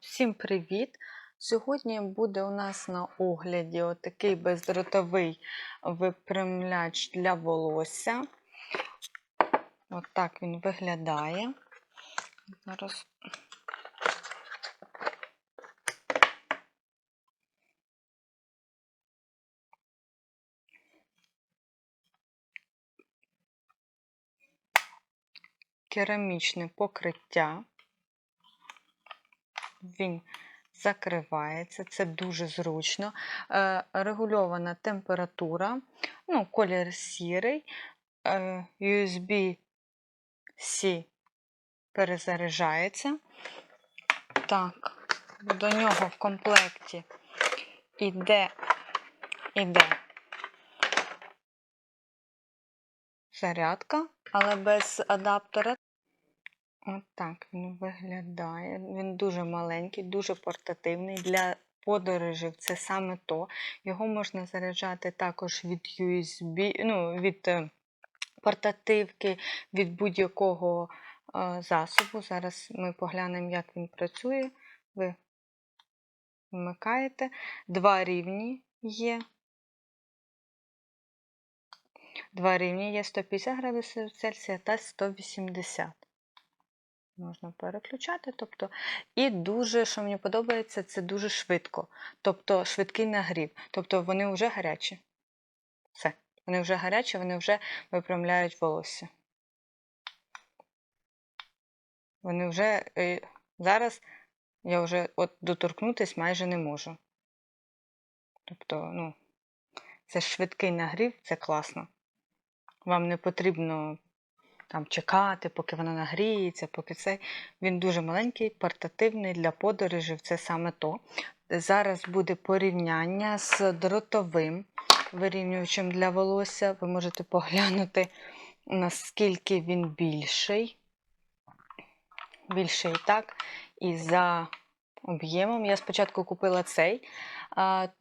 Всім привіт! Сьогодні буде у нас на огляді отакий бездротовий випрямляч для волосся. Отак він виглядає. Зараз керамічне покриття. Він закривається, це дуже зручно. Е, регульована температура, ну, колір сірий, е, USB-C перезаряджається. Так, до нього в комплекті іде, іде зарядка, але без адаптера. Отак він виглядає. Він дуже маленький, дуже портативний. Для подорожів це саме то. Його можна заряджати також від USB, ну, від е, портативки, від будь-якого е, засобу. Зараз ми поглянемо, як він працює. Ви вмикаєте. Два рівні є. Два рівні є 150 градусів Цельсія та 180 можна переключати. Тобто, І дуже, що мені подобається, це дуже швидко. Тобто швидкий нагрів. Тобто вони вже гарячі. Все. Вони вже гарячі, вони вже випрямляють волосся. Вони вже е, зараз я вже от доторкнутися майже не можу. Тобто, ну, це швидкий нагрів, це класно. Вам не потрібно там чекати, поки вона нагріється, поки цей. Він дуже маленький, портативний для подорожів, це саме то. Зараз буде порівняння з дротовим вирівнювачем для волосся. Ви можете поглянути, наскільки він більший. Більший так. І за об'ємом. Я спочатку купила цей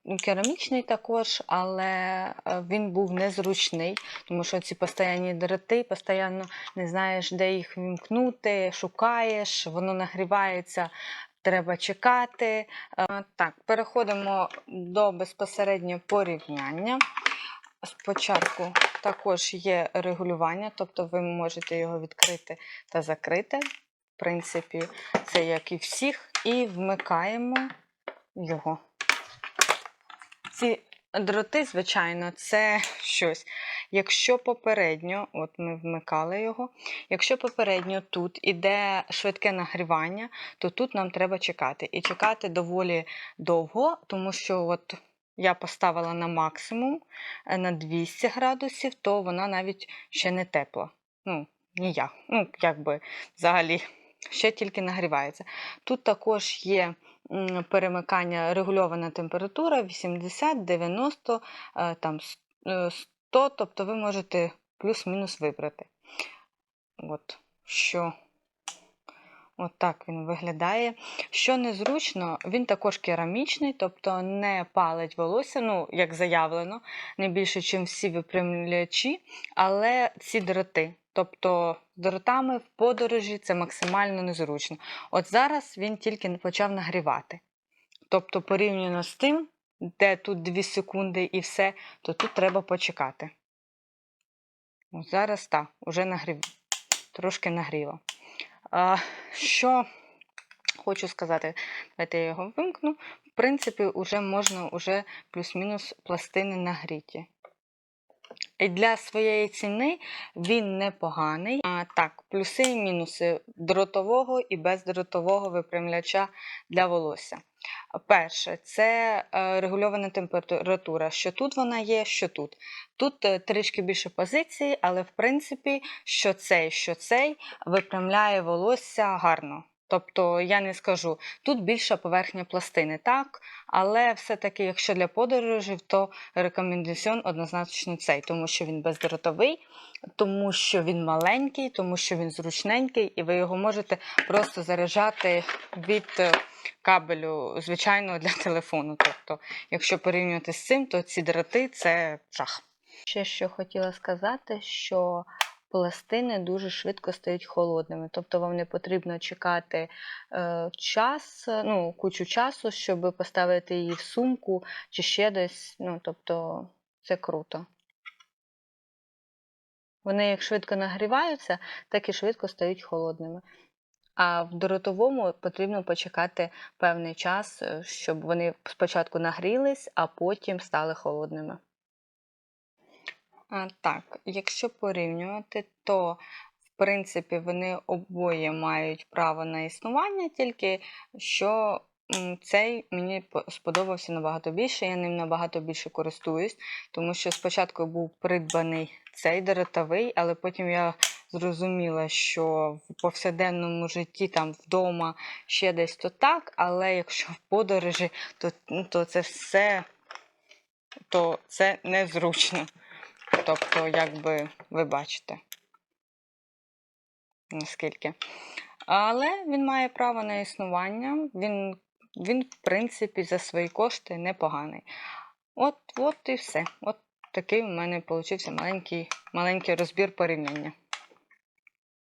ну, керамічний також, але е, він був незручний, тому що ці постійні дроти, постійно не знаєш, де їх вімкнути, шукаєш, воно нагрівається. Треба чекати. Е, так, переходимо до безпосереднього порівняння. Спочатку також є регулювання, тобто ви можете його відкрити та закрити. Принципі, це як і всіх і вмикаємо його. Ці дроти, звичайно, це щось. Якщо попередньо, от ми вмикали його, якщо попередньо тут іде швидке нагрівання, то тут нам треба чекати. І чекати доволі довго, тому що от я поставила на максимум е, на 200 градусів, то вона навіть ще не тепла. Ну, ніяк. Ну, якби взагалі ще тільки нагрівається. Тут також є перемикання, регульована температура 80, 90, е, там 100, е, тобто ви можете плюс-мінус вибрати. От, що От так він виглядає. Що незручно, він також керамічний, тобто не палить волосся, ну, як заявлено, не більше, ніж всі випрямлячі, але ці дроти. Тобто з дротами в подорожі це максимально незручно. От зараз він тільки почав нагрівати. Тобто, порівняно з тим, де тут 2 секунди і все, то тут треба почекати. От Зараз так, вже нагрів, трошки нагріло. А, Що хочу сказати, давайте я його вимкну. В принципі, вже можна плюс-мінус пластини нагріті. Для своєї ціни він непоганий. А, Так, плюси і мінуси дротового і бездротового випрямляча для волосся. Перше, це е, регульована температура. Що тут вона є, що тут. Тут е, трішки більше позицій, але в принципі, що цей, що цей випрямляє волосся гарно. Тобто я не скажу, тут більша поверхня пластини, так, але все-таки, якщо для подорожів, то рекомендаціон однозначно цей, тому що він бездротовий, тому що він маленький, тому що він зручненький, і ви його можете просто заряджати від е, кабелю, звичайного для телефону. Тобто, якщо порівнювати з цим, то ці дроти це жах. Ще що хотіла сказати, що пластини дуже швидко стають холодними. Тобто вам не потрібно чекати е, час, ну, кучу часу, щоб поставити її в сумку чи ще десь. Ну, тобто це круто. Вони як швидко нагріваються, так і швидко стають холодними. А в дротовому потрібно почекати певний час, е, щоб вони спочатку нагрілись, а потім стали холодними. А, так, якщо порівнювати, то в принципі вони обоє мають право на існування, тільки що цей мені сподобався набагато більше, я ним набагато більше користуюсь, тому що спочатку був придбаний цей дротовий, але потім я зрозуміла, що в повсякденному житті, там вдома, ще десь то так, але якщо в подорожі, то, ну, то це все то це незручно. Тобто, якби ви бачите, наскільки. Але він має право на існування, він, він в принципі, за свої кошти непоганий. От, от і все. От такий у мене вийшов маленький, маленький розбір порівняння.